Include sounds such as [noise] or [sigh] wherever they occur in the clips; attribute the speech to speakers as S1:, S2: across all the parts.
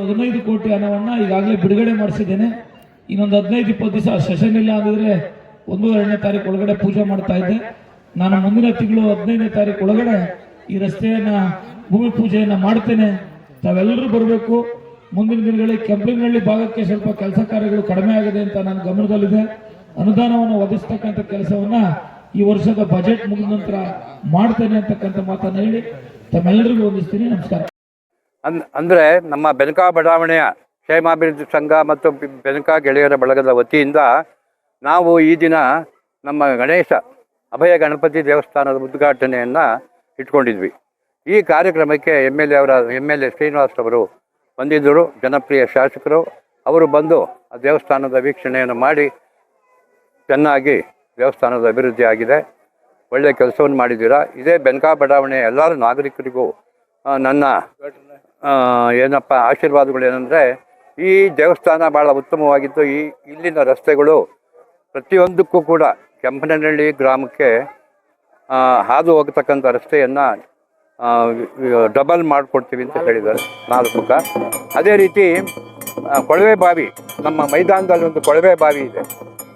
S1: ಹದಿನೈದು ಕೋಟಿ ಹಣವನ್ನ ಈಗಾಗಲೇ ಬಿಡುಗಡೆ ಮಾಡಿಸಿದ್ದೇನೆ. ಇನ್ನೊಂದು ಹದಿನೈದು, ಇಪ್ಪತ್ತು ದಿವಸ ಸೆಷನ್ ಇಲ್ಲ ಅಂದಿದ್ರೆ ಒಂದು ಎರಡನೇ ತಾರೀಕು ಒಳಗಡೆ ಪೂಜೆ ಮಾಡ್ತಾ ಇದ್ದೆ. ನಾನು ಮುಂದಿನ ತಿಂಗಳು ಹದಿನೈದನೇ ತಾರೀಕು ಒಳಗಡೆ ಈ ರಸ್ತೆಯನ್ನ, ಭೂಮಿ ಪೂಜೆಯನ್ನ ಮಾಡ್ತೇನೆ. ತಾವೆಲ್ಲರೂ ಬರಬೇಕು. ಮುಂದಿನ ದಿನಗಳಲ್ಲಿ ಕೆಂಪಿನಹಳ್ಳಿ ಭಾಗಕ್ಕೆ ಸ್ವಲ್ಪ ಕೆಲಸ ಕಾರ್ಯಗಳು ಕಡಿಮೆ ಆಗಿದೆ ಅಂತ ನನ್ನ ಗಮನದಲ್ಲಿದೆ. ಅನುದಾನವನ್ನು ಒದಗಿಸ್ತಕ್ಕಂಥ ಕೆಲಸವನ್ನ ಈ ವರ್ಷದ ಬಜೆಟ್ ಮುಗಿದ ನಂತರ ಮಾಡ್ತೇನೆ ಅಂತಕ್ಕಂಥ ಮಾತನ್ನು ಹೇಳಿ ತಮ್ಮೆಲ್ಲರಿಗೂ ವಂದಿಸ್ತೀನಿ. ನಮಸ್ಕಾರ.
S2: ಅನ್, ಅಂದರೆ ನಮ್ಮ ಬೆನಕಾ ಬಡಾವಣೆಯ ಕ್ಷೇಮಾಭಿವೃದ್ಧಿ ಸಂಘ ಮತ್ತು ಬೆನಕ ಗೆಳೆಯರ ಬಳಗದ ವತಿಯಿಂದ ನಾವು ಈ ದಿನ ನಮ್ಮ ಗಣೇಶ ಅಭಯ ಗಣಪತಿ ದೇವಸ್ಥಾನದ ಉದ್ಘಾಟನೆಯನ್ನು ಇಟ್ಕೊಂಡಿದ್ವಿ. ಈ ಕಾರ್ಯಕ್ರಮಕ್ಕೆ ಎಂ ಎಲ್ ಎ ಅವರ ಎಂ ಎಲ್ ಎ ಶ್ರೀನಿವಾಸ್ ಅವರು ಬಂದಿದ್ದರು, ಜನಪ್ರಿಯ ಶಾಸಕರು. ಅವರು ಬಂದು ಆ ದೇವಸ್ಥಾನದ ವೀಕ್ಷಣೆಯನ್ನು ಮಾಡಿ ಚೆನ್ನಾಗಿ ದೇವಸ್ಥಾನದ ಅಭಿವೃದ್ಧಿ ಆಗಿದೆ. ಒಳ್ಳೆಯ ಕೆಲಸವನ್ನು ಮಾಡಿದ್ದೀರಾ. ಇದೇ ಬೆನಕಾ ಬಡಾವಣೆಯ ಎಲ್ಲರೂ ನಾಗರಿಕರಿಗೂ ನನ್ನ ಏನಪ್ಪ, ಆಶೀರ್ವಾದಗಳು ಏನಂದರೆ, ಈ ದೇವಸ್ಥಾನ ಭಾಳ ಉತ್ತಮವಾಗಿದ್ದು, ಈ ಇಲ್ಲಿನ ರಸ್ತೆಗಳು ಪ್ರತಿಯೊಂದಕ್ಕೂ ಕೂಡ ಕೆಂಪನಹಳ್ಳಿ ಗ್ರಾಮಕ್ಕೆ ಹಾದು ಹೋಗತಕ್ಕಂಥ ರಸ್ತೆಯನ್ನು ಡಬಲ್ ಮಾಡಿಕೊಡ್ತೀವಿ ಅಂತ ಹೇಳಿದ್ದಾರೆ, ನಾಲ್ಕು ಅದೇ ರೀತಿ ಕೊಳವೆ ಬಾವಿ, ನಮ್ಮ ಮೈದಾನದಲ್ಲಿ ಒಂದು ಕೊಳವೆ ಬಾವಿ ಇದೆ.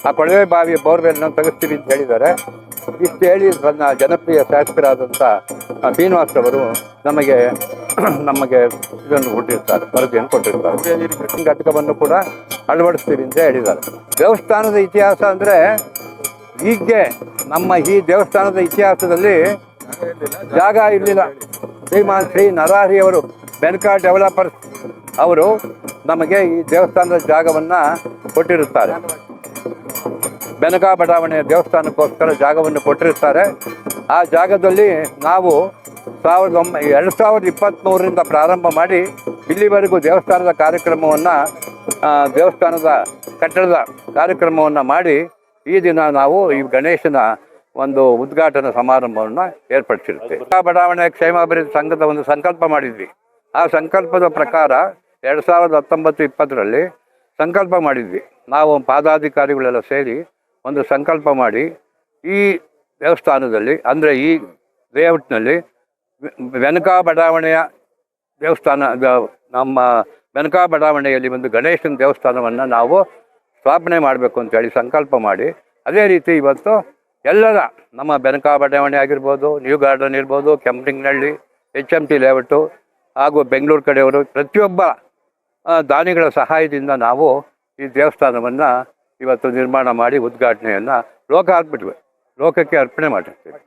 S2: ಆ ಕೊಳವೆ ಬಾವಿ ಬೋರ್ವೆಲ್ನ ತೆಗೆಸ್ತೀವಿ ಅಂತ ಹೇಳಿದ್ದಾರೆ. ಇಷ್ಟು ಹೇಳಿ ನನ್ನ ಜನಪ್ರಿಯ ಶಾಸಕರಾದಂಥ ಆ, ಶ್ರೀನಿವಾಸ್ ಅವರು ನಮಗೆ [clears throat] ನಮಗೆ ಇದನ್ನು ಹುಟ್ಟಿರ್ತಾರೆ ವರದಿಯನ್ನು ಕೊಟ್ಟಿರ್ತಾರೆ. ಘಟಕವನ್ನು ಕೂಡ ಅಳವಡಿಸ್ತೀವಿ ಅಂತ ಹೇಳಿದ್ದಾರೆ. ದೇವಸ್ಥಾನದ ಇತಿಹಾಸ ಅಂದರೆ ಹೀಗೆ ನಮ್ಮ ಈ ದೇವಸ್ಥಾನದ ಇತಿಹಾಸದಲ್ಲಿ ಜಾಗ ಇರಲಿಲ್ಲ. ಶ್ರೀಮಾನ್ ಶ್ರೀ ನರಾರಿ ಅವರು ಬೆನ್ಕಾ ಡೆವಲಪರ್ಸ್ ಅವರು ನಮಗೆ ಈ ದೇವಸ್ಥಾನದ ಜಾಗವನ್ನು ಕೊಟ್ಟಿರುತ್ತಾರೆ. ಬೆನಕಾ ಬಡಾವಣೆಯ ದೇವಸ್ಥಾನಕ್ಕೋಸ್ಕರ ಜಾಗವನ್ನು ಕೊಟ್ಟಿರ್ತಾರೆ ಆ ಜಾಗದಲ್ಲಿ ನಾವು ಸಾವಿರದ ಒಂಬೈ, ಎರಡು ಸಾವಿರದ ಇಪ್ಪತ್ತ್ಮೂರರಿಂದ ಪ್ರಾರಂಭ ಮಾಡಿ ಇಲ್ಲಿವರೆಗೂ ದೇವಸ್ಥಾನದ ಕಾರ್ಯಕ್ರಮವನ್ನು ದೇವಸ್ಥಾನದ ಕಟ್ಟಡದ ಕಾರ್ಯಕ್ರಮವನ್ನು ಮಾಡಿ ಈ ದಿನ ನಾವು ಈ ಗಣೇಶನ ಒಂದು ಉದ್ಘಾಟನಾ ಸಮಾರಂಭವನ್ನು ಏರ್ಪಡಿಸಿರ್ತೀವಿ ಬಡಾವಣೆ ಕ್ಷೇಮಾಭಿವೃದ್ಧಿ ಸಂಘದ ಒಂದು ಸಂಕಲ್ಪ ಮಾಡಿದ್ವಿ. ಆ ಸಂಕಲ್ಪದ ಪ್ರಕಾರ ಎರಡು ಸಾವಿರದ ಹತ್ತೊಂಬತ್ತು ಇಪ್ಪತ್ತರಲ್ಲಿ ಸಂಕಲ್ಪ ಮಾಡಿದ್ವಿ. ನಾವು ಪಾದಾಧಿಕಾರಿಗಳೆಲ್ಲ ಸೇರಿ ಒಂದು ಸಂಕಲ್ಪ ಮಾಡಿ ಈ ದೇವಸ್ಥಾನದಲ್ಲಿ, ಅಂದರೆ ಈ ಲೇಔಟ್ನಲ್ಲಿ ಬೆನಕಾ ಬಡಾವಣೆಯ ದೇವಸ್ಥಾನ ನಮ್ಮ ಬೆನಕಾ ಬಡಾವಣೆಯಲ್ಲಿ ಒಂದು ಗಣೇಶನ ದೇವಸ್ಥಾನವನ್ನು ನಾವು ಸ್ಥಾಪನೆ ಮಾಡಬೇಕು ಅಂತೇಳಿ ಸಂಕಲ್ಪ ಮಾಡಿ. ಅದೇ ರೀತಿ ಇವತ್ತು ಎಲ್ಲರ, ನಮ್ಮ ಬೆನಕಾ ಬಡಾವಣೆ ಆಗಿರ್ಬೋದು, ನ್ಯೂ ಗಾರ್ಡನ್ ಇರ್ಬೋದು Kempinganahalli H M T layout ಹಾಗೂ ಬೆಂಗಳೂರು ಕಡೆಯವರು ಪ್ರತಿಯೊಬ್ಬ ದಾನಿಗಳ ಸಹಾಯದಿಂದ ನಾವು ಈ ದೇವಸ್ಥಾನವನ್ನು ಇವತ್ತು ನಿರ್ಮಾಣ ಮಾಡಿ ಉದ್ಘಾಟನೆಯನ್ನು ಲೋಕ ಅರ್ಪಿಟ್ವಿ ಲೋಕಕ್ಕೆ ಅರ್ಪಣೆ ಮಾಡಿರ್ತೀವಿ